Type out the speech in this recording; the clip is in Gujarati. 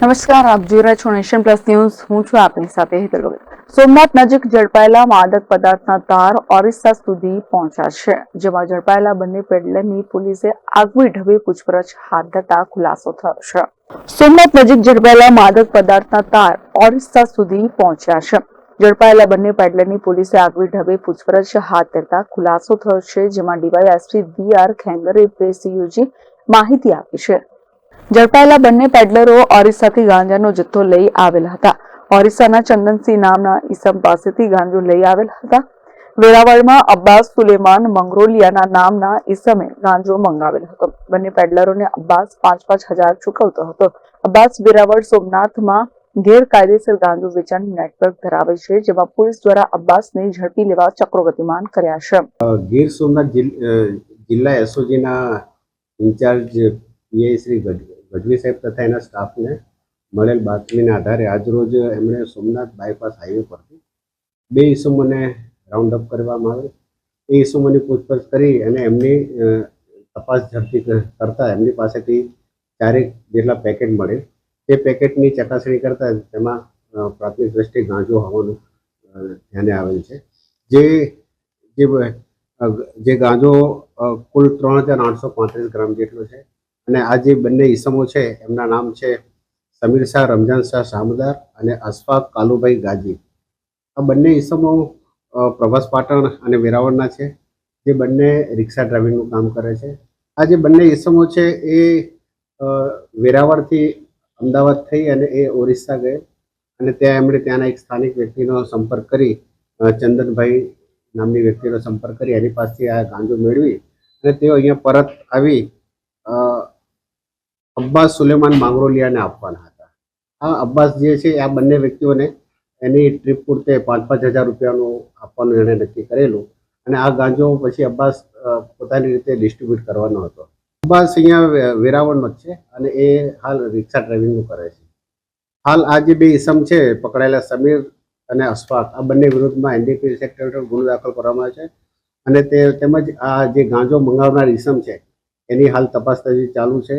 નમસ્કાર, આપ જોઈ રહ્યા છો નેશન પ્લસ ન્યૂઝ. હું છું આપની સાથે હેતલ સોમનાથ નજીક ઝડપાયેલા માદક પદાર્થના તાર ઓરિસ્સા સુધી પહોંચ્યા છે, જેમાં ઝડપાયેલા બંને પેડલરની પોલીસે આગવી ઢબે પૂછપરછ હાથ ધરતા ખુલાસો થયો છે. સોમનાથ નજીક ઝડપાયેલા માદક પદાર્થના તાર ઓરિસ્સા સુધી પહોંચ્યા છે. ઝડપાયેલા બંને પેડલરની પોલીસે આગવી ઢબે પૂછપરછ હાથ ધરતા ખુલાસો થયો છે, જેમાં ડીવાયએસપી વી આર ખેંગરે પ્રેસ યોજી માહિતી આપી છે. ઝડપાયેલા બંને પેડલરો ઓરિસ્સાથી ગાંજાનો જથ્થો લઈ આવેલા હતા. ઓરિસ્સાના ચંદનસિંહ નામના ઈસમ પાસેથી ગાંજો લઈ આવેલા હતા. વેરાવળમાં અબ્બાસ સુલેમાન મંગરોલિયાના નામના ઈસમે ગાંજો મંગાવેલ હતો. બંને પેડલરોને અબ્બાસ પાંચ પાંચ હજાર ચૂકવતો હતો. અબ્બાસ વેરાવળ સોમનાથમાં ગેરકાયદેસર ગાંજો વેચાણ નેટવર્ક ધરાવે છે, જેમાં પોલીસ દ્વારા અબ્બાસને ઝડપી લેવા ચક્રો ગતિમાન કર્યા છે. ગીર સોમનાથ જિલ્લા એસઓજીના ઇન્ચાર્જ પીઆઈ શ્રી ગઢ- ગઢવી સાહેબ તથા એના સ્ટાફને મળેલ બાતમીના આધારે આજરોજ એમણે સોમનાથ બાયપાસ હાઈવે પરથી બે ઇસમોને રાઉન્ડ અપ કરવામાં આવે. એ ઇસમોની પૂછપરછ કરી અને એમની તપાસ ઝડપી કરતાં એમની પાસેથી ચારેક જેટલા પેકેટ મળે. તે પેકેટની ચકાસણી કરતાં તેમાં પ્રાથમિક દ્રષ્ટિએ ગાંજો હોવાનું ધ્યાને આવેલ છે. જે જે ગાંજો કુલ ત્રણ હજાર આઠસો પાંત્રીસ ગ્રામ જેટલો છે. અને આ જે બંને ઈસમો છે, એમના નામ છે સમીર શાહ રમઝાન શાહ શામદાર અને અશફાક કાલુભાઈ ગાજી. આ બંને ઈસમો પ્રભાસ પાટણ અને વેરાવળના છે, જે બંને રિક્ષા ડ્રાઇવિંગનું કામ કરે છે. આ જે બંને ઈસમો છે, એ વેરાવળથી અમદાવાદ થઈ અને એ ઓરિસ્સા ગયે. અને ત્યાં એમણે ત્યાંના એક સ્થાનિક વ્યક્તિનો સંપર્ક કરી ચંદનભાઈ નામની વ્યક્તિનો સંપર્ક કરી, એની પાસેથી આ ગાંજો મેળવી અને તેઓ અહીંયા પરત આવી અબ્બાસ સુલેમાન માંગરોલિયાને આપવાના હતા. આ અબ્બાસ જે છે, આ બંને વ્યક્તિઓને એની ટ્રીપ પૂરતે પાંચ પાંચ હજાર રૂપિયાનું આપવાનું એણે નક્કી કરેલું અને આ ગાંજો પછી અબ્બાસ પોતાની રીતે ડિસ્ટ્રીબ્યુટ કરવાનો હતો. અબ્બાસ અહીંયા વેરાવળનો જ છે અને એ હાલ રિક્ષા ડ્રાઇવિંગનું કરે છે. હાલ આ જે બે ઇસમ છે, પકડાયેલા સમીર અને અશફાક આ બંને વિરુદ્ધમાં એનડીપી સેક્ટર હેઠળ ગુનો દાખલ કરવામાં આવ્યો છે અને તે તેમજ આ જે ગાંજો મંગાવનાર ઇસમ છે, એની હાલ તપાસ ચાલુ છે.